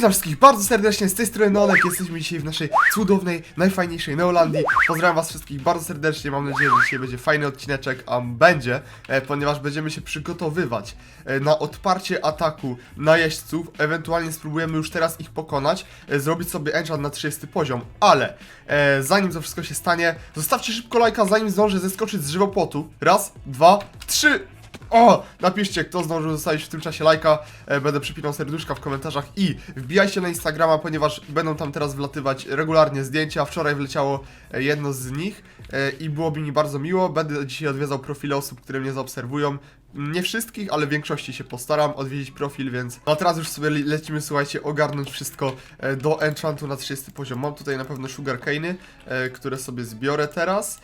witam wszystkich bardzo serdecznie, z tej strony Neonek, jesteśmy dzisiaj w naszej cudownej, najfajniejszej Neolandii. Pozdrawiam was wszystkich bardzo serdecznie, mam nadzieję, że dzisiaj będzie fajny odcineczek, a będzie, e, ponieważ będziemy się przygotowywać e, na odparcie ataku najeźdźców, ewentualnie spróbujemy już teraz ich pokonać, e, zrobić sobie enchant na 30 poziom, ale e, zanim to wszystko się stanie, zostawcie szybko lajka, zanim zdążę zeskoczyć z żywopłotu. Raz, dwa, trzy! O! Napiszcie, kto zdążył zostawić w tym czasie lajka. E, będę przypinał serduszka w komentarzach i wbijajcie na Instagrama, ponieważ będą tam teraz wlatywać regularnie zdjęcia. Wczoraj wleciało e, jedno z nich e, i byłoby mi bardzo miło. Będę dzisiaj odwiedzał profile osób, które mnie zaobserwują. Nie wszystkich, ale w większości się postaram odwiedzić profil, więc... No a teraz już sobie le- lecimy, słuchajcie, ogarnąć wszystko do enchantu na 30 poziom. Mam tutaj na pewno sugarcane'y, e, które sobie zbiorę teraz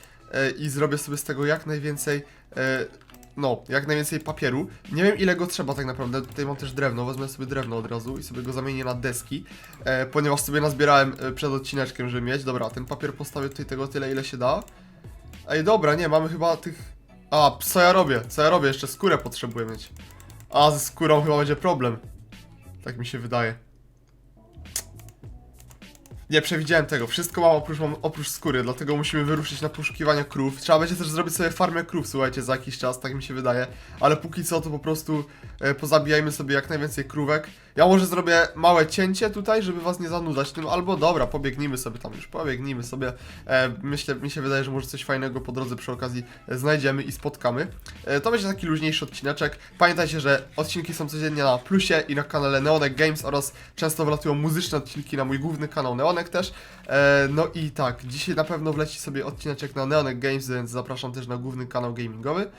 i zrobię sobie z tego jak najwięcej no, jak najwięcej papieru. Nie wiem ile go trzeba tak naprawdę. Tutaj mam też drewno, wezmę sobie drewno od razu i sobie go zamienię na deski, e, ponieważ sobie nazbierałem e, przed odcineczkiem, żeby mieć. Dobra, ten papier postawię tutaj tego tyle ile się da. Ej, dobra, nie, mamy chyba tych... A, co ja robię? Co ja robię? Jeszcze skórę potrzebuję mieć. A, ze skórą chyba będzie problem. Tak mi się wydaje. Nie przewidziałem tego. Wszystko mam oprócz, mam oprócz skóry, dlatego musimy wyruszyć na poszukiwania krów. Trzeba będzie też zrobić sobie farmę krów, słuchajcie, za jakiś czas, tak mi się wydaje. Ale póki co to po prostu e, pozabijajmy sobie jak najwięcej krówek. Ja może zrobię małe cięcie tutaj, żeby was nie zanudzać tym, albo dobra, pobiegnijmy sobie tam już, pobiegnijmy sobie. E, myślę, mi się wydaje, że może coś fajnego po drodze przy okazji e, znajdziemy i spotkamy. E, to będzie taki luźniejszy odcineczek. Pamiętajcie, że odcinki są codziennie na plusie i na kanale Neonek Games oraz często wlatują muzyczne odcinki na mój główny kanał Neonek też. E, no i tak, dzisiaj na pewno wleci sobie odcineczek na Neonek Games, więc zapraszam też na główny kanał gamingowy.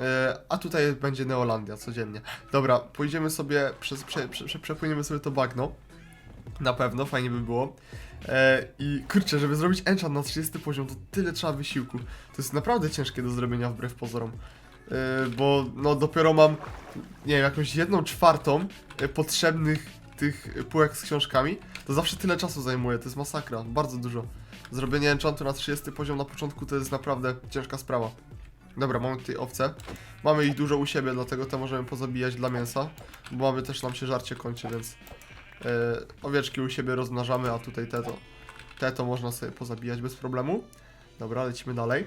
E, a tutaj będzie Neolandia codziennie. Dobra, pójdziemy sobie, przez, prze, prze, prze, przepłyniemy sobie to bagno. Na pewno, fajnie by było. E, I kurczę, żeby zrobić enchant na 30 poziom, to tyle trzeba wysiłku. To jest naprawdę ciężkie do zrobienia wbrew pozorom. E, bo no dopiero mam, nie wiem, jakąś jedną czwartą e, potrzebnych tych półek z książkami. To zawsze tyle czasu zajmuje, to jest masakra, bardzo dużo. Zrobienie enchantu na 30 poziom na początku to jest naprawdę ciężka sprawa. Dobra, mamy tutaj owce. Mamy ich dużo u siebie, dlatego te możemy pozabijać dla mięsa. Bo mamy też nam się żarcie kończy, więc e, owieczki u siebie rozmnażamy, a tutaj te to, te to można sobie pozabijać bez problemu. Dobra, lecimy dalej.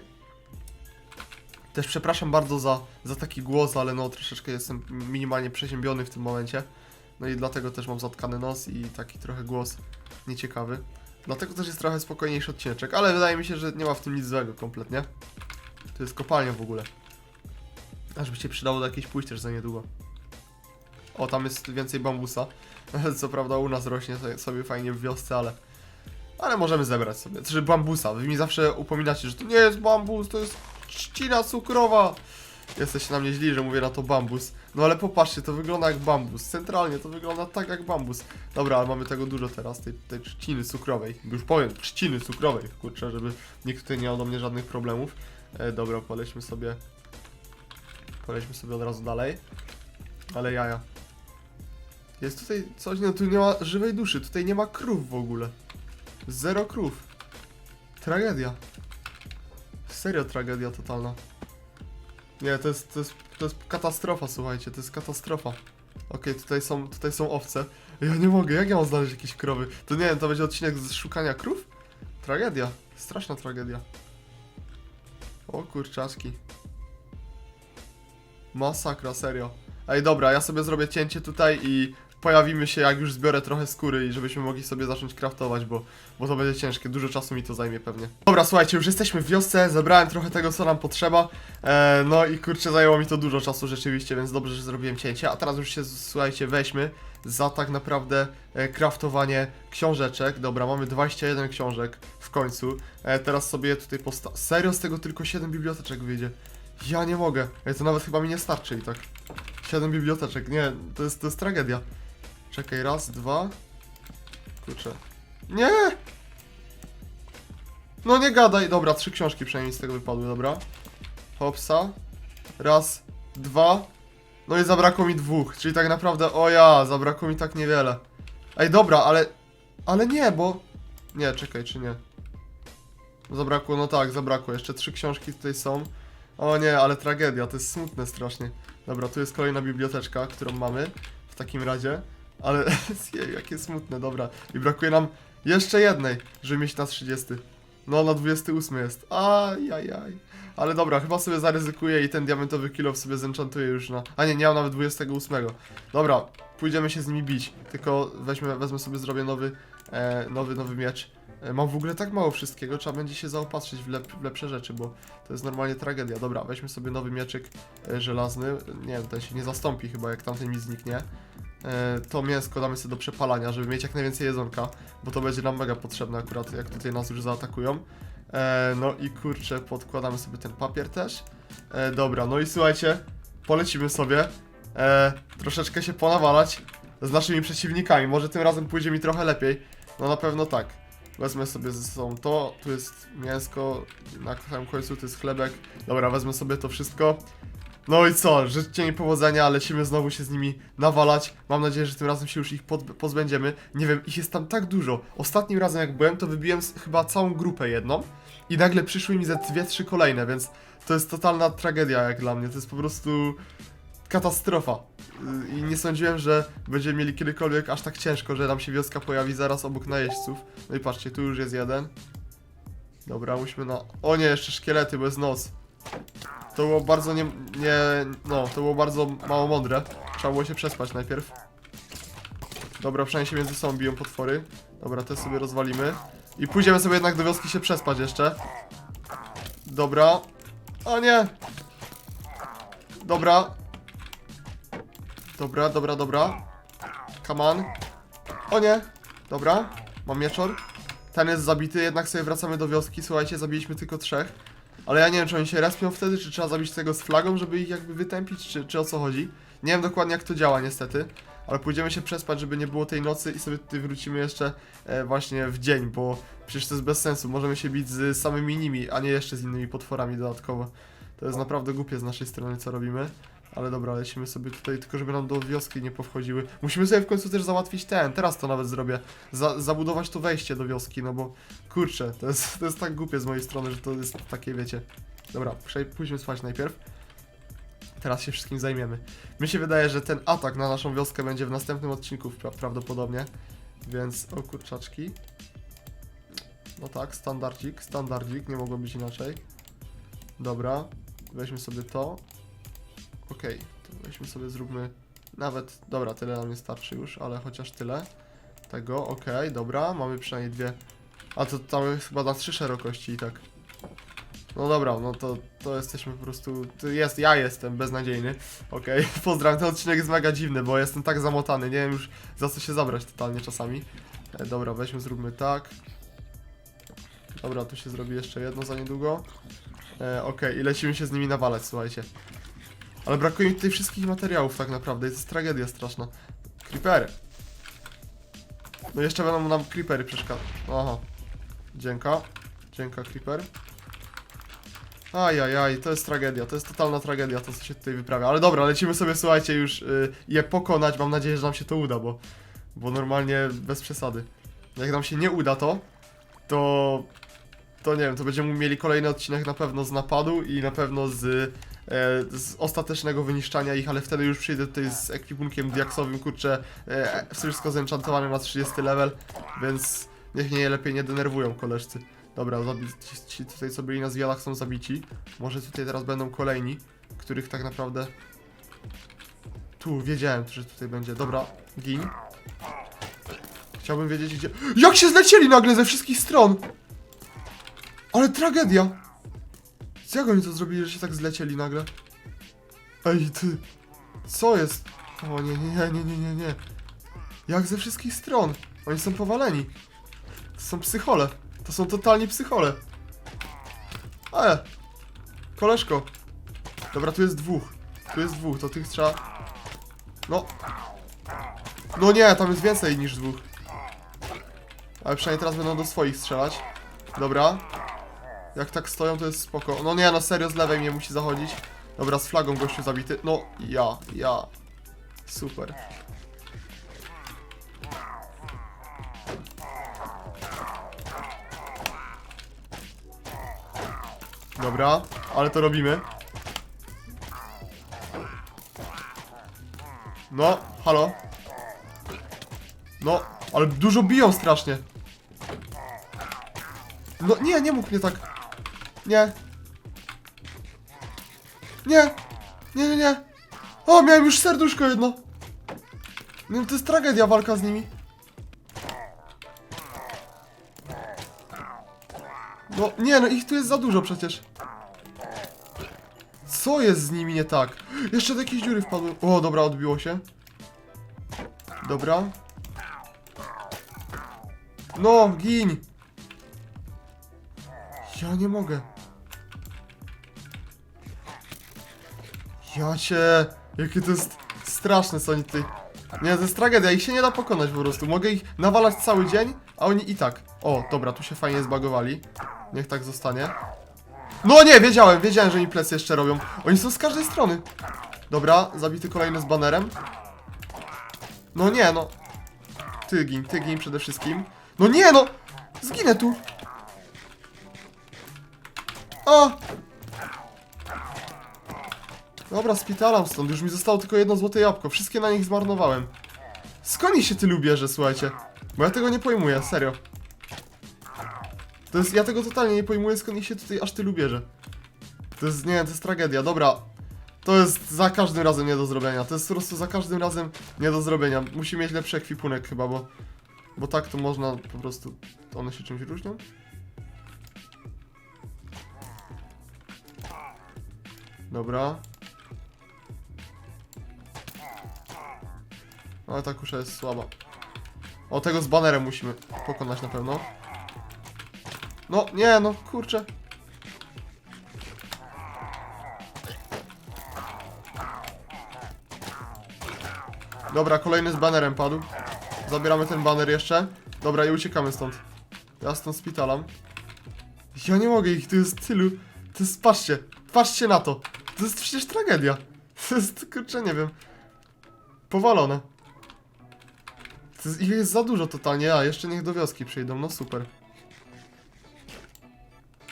Też przepraszam bardzo za, za taki głos, ale no troszeczkę jestem minimalnie przeziębiony w tym momencie. No i dlatego też mam zatkany nos i taki trochę głos nieciekawy. Dlatego też jest trochę spokojniejszy odcineczek, ale wydaje mi się, że nie ma w tym nic złego kompletnie. To jest kopalnia w ogóle. Aż by się przydało do jakiejś pójść też za niedługo. O, tam jest więcej bambusa. Co prawda u nas rośnie sobie- fajnie w wiosce, ale... Ale możemy zebrać sobie. Znaczy bambusa. Wy mi zawsze upominacie, że to nie jest bambus, to jest trzcina cukrowa. Jesteście na mnie źli, że mówię na to bambus. No ale popatrzcie, to wygląda jak bambus. Centralnie to wygląda tak jak bambus. Dobra, ale mamy tego dużo teraz, tej, tej trzciny cukrowej. Już powiem, trzciny cukrowej, kurczę, żeby nikt tutaj nie miał do mnie żadnych problemów. E, dobra, polećmy sobie. Polećmy sobie od razu dalej. Ale jaja. Jest tutaj coś, no tu nie ma żywej duszy, tutaj nie ma krów w ogóle. Zero krów. Tragedia. Serio tragedia totalna. Nie, to jest, to jest, to jest katastrofa, słuchajcie, to jest katastrofa. Okej, tutaj są, tutaj są owce. Ja nie mogę, jak ja mam znaleźć jakieś krowy? To nie wiem, to będzie odcinek z szukania krów? Tragedia, straszna tragedia. O kurczaczki. Masakra, serio. Ej, dobra, ja sobie zrobię cięcie tutaj i pojawimy się, jak już zbiorę trochę skóry i żebyśmy mogli sobie zacząć craftować, bo, bo to będzie ciężkie, dużo czasu mi to zajmie pewnie. Dobra, słuchajcie, już jesteśmy w wiosce, zebrałem trochę tego, co nam potrzeba, e, no i kurczę, zajęło mi to dużo czasu rzeczywiście, więc dobrze, że zrobiłem cięcie, a teraz już się, słuchajcie, weźmy za tak naprawdę e, craftowanie książeczek. Dobra, mamy 21 książek w końcu, e, teraz sobie tutaj posta... Serio, z tego tylko 7 biblioteczek wyjdzie. Ja nie mogę. Ej, to nawet chyba mi nie starczy i tak. 7 biblioteczek, nie, to jest, to jest tragedia. Czekaj, raz, dwa. Kurczę. Nie! No nie gadaj. Dobra, trzy książki przynajmniej z tego wypadły, dobra. Hopsa. Raz, dwa. No i zabrakło mi dwóch, czyli tak naprawdę, o ja, zabrakło mi tak niewiele. Ej, dobra, ale... Ale nie, bo... Nie, czekaj, czy nie? Zabrakło, no tak, zabrakło. Jeszcze trzy książki tutaj są. O nie, ale tragedia, to jest smutne strasznie. Dobra, tu jest kolejna biblioteczka, którą mamy w takim razie. Ale, jakie smutne, dobra. I brakuje nam jeszcze jednej, żeby mieć na 30. No, na 28 jest. Ajajaj. Ale dobra, chyba sobie zaryzykuję i ten diamentowy kilo sobie zenchantuję już na... A nie, nie mam nawet 28. Dobra, pójdziemy się z nimi bić. Tylko weźmy, wezmę sobie, zrobię nowy, e, nowy, nowy miecz. E, mam w ogóle tak mało wszystkiego, trzeba będzie się zaopatrzyć w, lep, w lepsze rzeczy, bo to jest normalnie tragedia. Dobra, weźmy sobie nowy mieczyk e, żelazny. Nie wiem, ten się nie zastąpi chyba, jak tamten mi zniknie. E, to mięsko damy sobie do przepalania, żeby mieć jak najwięcej jedzonka, bo to będzie nam mega potrzebne akurat, jak tutaj nas już zaatakują. E, no i kurczę, podkładamy sobie ten papier też. E, dobra, no i słuchajcie, polecimy sobie troszeczkę się ponawalać z naszymi przeciwnikami. Może tym razem pójdzie mi trochę lepiej. No na pewno tak. Wezmę sobie ze sobą to, tu jest mięsko, na samym końcu to jest chlebek. Dobra, wezmę sobie to wszystko. No i co, życzcie mi powodzenia, lecimy znowu się z nimi nawalać. Mam nadzieję, że tym razem się już ich pozbędziemy. Nie wiem, ich jest tam tak dużo. Ostatnim razem jak byłem, to wybiłem chyba całą grupę jedną i nagle przyszły mi ze dwie, trzy kolejne, więc to jest totalna tragedia jak dla mnie. To jest po prostu katastrofa. I nie sądziłem, że będziemy mieli kiedykolwiek aż tak ciężko, że nam się wioska pojawi zaraz obok najeźdźców. No i patrzcie, tu już jest jeden. Dobra, musimy na... O nie, jeszcze szkielety, jest noc. To było bardzo nie, nie... No, to było bardzo mało mądre. Trzeba było się przespać najpierw. Dobra, przynajmniej się między sobą biją potwory. Dobra, te sobie rozwalimy. I pójdziemy sobie jednak do wioski się przespać jeszcze. Dobra. O nie! Dobra. Dobra, dobra, dobra. Come on. O nie! Dobra. Mam mieczor. Ten jest zabity, jednak sobie wracamy do wioski. Słuchajcie, zabiliśmy tylko trzech. Ale ja nie wiem, czy oni się respią wtedy, czy trzeba zabić tego z flagą, żeby ich jakby wytępić, czy, czy o co chodzi. Nie wiem dokładnie jak to działa niestety, ale pójdziemy się przespać, żeby nie było tej nocy i sobie tutaj wrócimy jeszcze e, właśnie w dzień, bo przecież to jest bez sensu. Możemy się bić z samymi nimi, a nie jeszcze z innymi potworami dodatkowo. To jest naprawdę głupie z naszej strony, co robimy. Ale dobra, lecimy sobie tutaj, tylko żeby nam do wioski nie powchodziły. Musimy sobie w końcu też załatwić ten, teraz to nawet zrobię. Za, zabudować to wejście do wioski, no bo kurczę, to jest, to jest tak głupie z mojej strony, że to jest takie, wiecie. Dobra, pójdźmy spać najpierw. Teraz się wszystkim zajmiemy. Mi się wydaje, że ten atak na naszą wioskę będzie w następnym odcinku pra prawdopodobnie. Więc, o kurczaczki. No tak, standardzik, standardzik, nie mogło być inaczej. Dobra, weźmy sobie to. Okej, to weźmy sobie, zróbmy nawet, dobra, tyle nam nie starczy już, ale chociaż tyle tego, okej, dobra, mamy przynajmniej dwie, a to tam jest chyba na trzy szerokości i tak. No dobra, no to, to jesteśmy po prostu, to jest, ja jestem beznadziejny, okej, pozdrawiam, ten odcinek jest mega dziwny, bo jestem tak zamotany, nie wiem już za co się zabrać totalnie czasami. E, dobra, weźmy, zróbmy tak. Dobra, tu się zrobi jeszcze jedno za niedługo. E, okej, i lecimy się z nimi nawalać, słuchajcie. Ale brakuje mi tutaj wszystkich materiałów tak naprawdę, jest tragedia straszna. Creepery. No jeszcze będą nam creepery przeszkadzać. Aha. Dzięka. Dzięka creeper. Ajajaj, to jest tragedia, to jest totalna tragedia to co się tutaj wyprawia. Ale dobra, lecimy sobie słuchajcie już y, je pokonać, mam nadzieję, że nam się to uda, bo, bo normalnie bez przesady. Jak nam się nie uda to, to to nie wiem, to będziemy mieli kolejny odcinek na pewno z napadu i na pewno z, z ostatecznego wyniszczania ich, ale wtedy już przyjdę tutaj z ekwipunkiem diaksowym, kurczę, e, wszystko zenchantowane na 30 level, więc niech mnie lepiej nie denerwują koleżcy. Dobra, ci, ci tutaj co byli na zwiadach są zabici. Może tutaj teraz będą kolejni, których tak naprawdę... Tu, wiedziałem, że tutaj będzie. Dobra, gin. Chciałbym wiedzieć gdzie... Jak się zlecieli nagle ze wszystkich stron! Ale tragedia! Co jak oni to zrobili, że się tak zlecieli nagle? Ej, ty! Co jest? O nie, nie, nie, nie, nie, nie, nie. Jak ze wszystkich stron? Oni są powaleni. To są psychole. To są totalni psychole. E! Koleżko. Dobra, tu jest dwóch. Tu jest dwóch, to tych trzeba... No. No nie, tam jest więcej niż dwóch. Ale przynajmniej teraz będą do swoich strzelać. Dobra. Jak tak stoją, to jest spoko. No nie, no serio, z lewej mnie musi zachodzić. Dobra, z flagą gościu zabity. No, ja, ja. Super. Dobra, ale to robimy. No, halo. No, ale dużo biją strasznie. No nie, nie mógł mnie tak. Nie. Nie. Nie, nie, nie. O, miałem już serduszko jedno. No to jest tragedia walka z nimi. No nie, no ich tu jest za dużo przecież. Co jest z nimi nie tak? Jeszcze do jakiejś dziury wpadły. O, dobra, odbiło się. Dobra. No, gin! Ja nie mogę. Ja cię... Jakie to jest straszne, co oni. Nie, to jest tragedia, ich się nie da pokonać po prostu. Mogę ich nawalać cały dzień, a oni i tak. O, dobra, tu się fajnie zbagowali. Niech tak zostanie. No nie, wiedziałem, wiedziałem, że mi plecy jeszcze robią. Oni są z każdej strony. Dobra, zabity kolejny z banerem. No nie, no. Ty gin, ty gin przede wszystkim. No nie, no! Zginę tu! A! Dobra, spitalam stąd. Już mi zostało tylko jedno złote jabłko. Wszystkie na nich zmarnowałem. Skąd się tylu bierze, słuchajcie? Bo ja tego nie pojmuję, serio. To jest, ja tego totalnie nie pojmuję, skąd ich się tutaj aż tylu bierze. To jest, nie, to jest tragedia. Dobra, to jest za każdym razem nie do zrobienia. To jest po prostu za każdym razem nie do zrobienia. Musi mieć lepszy ekwipunek chyba, bo... Bo tak to można po prostu... One się czymś różnią? Dobra. Ale ta kusza jest słaba. O, tego z banerem musimy pokonać na pewno. No, nie, no, kurczę. Dobra, kolejny z banerem padł. Zabieramy ten baner jeszcze. Dobra, i uciekamy stąd. Ja stąd spitalam. Ja nie mogę ich, tu jest tylu. To jest, patrzcie, patrzcie na to. To jest przecież tragedia. To jest, kurczę, nie wiem. Powalone. Jest, ich jest za dużo totalnie, a jeszcze niech do wioski przyjdą, no super.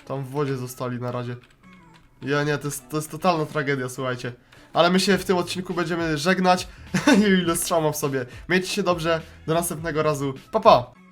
Tam w wodzie zostali na razie. Ja nie, to jest, to jest totalna tragedia, słuchajcie. Ale my się w tym odcinku będziemy żegnać i ile strzał w sobie. Miejcie się dobrze, do następnego razu. Pa pa!